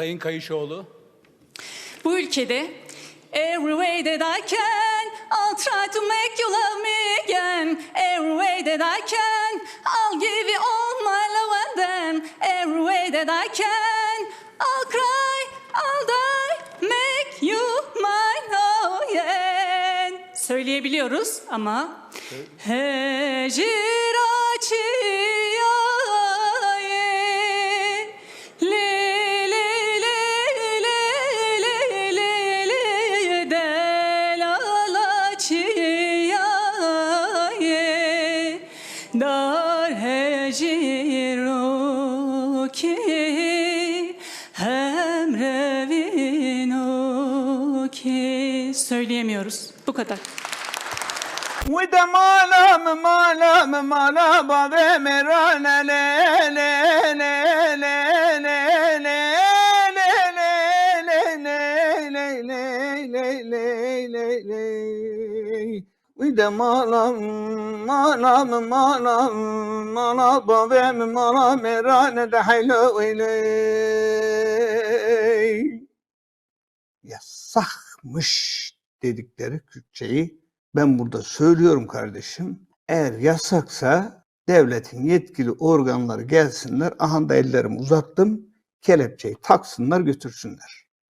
Sayın Kayışoğlu. Bu ülkede Every way that I can I'll try to make you love me again Every way that I can I'll give you all my love and then Every way that I can I'll cry, I'll die Make you mine again Söyleyebiliyoruz ama Heciraçiyaye Dar heciroki hemrevinoki Söyleyemiyoruz. Bu kadar. وده مالا مالا مالا بابا مرانا لا لا لا لا لا bir de malam, malam, malam, malam, babem, malam, erane de haylo ile. Yasakmış dedikleri Kürtçeyi ben burada söylüyorum kardeşim. Eğer yasaksa devletin yetkili organları gelsinler. Aha da ellerimi uzattım. Kelepçeyi taksınlar götürsünler.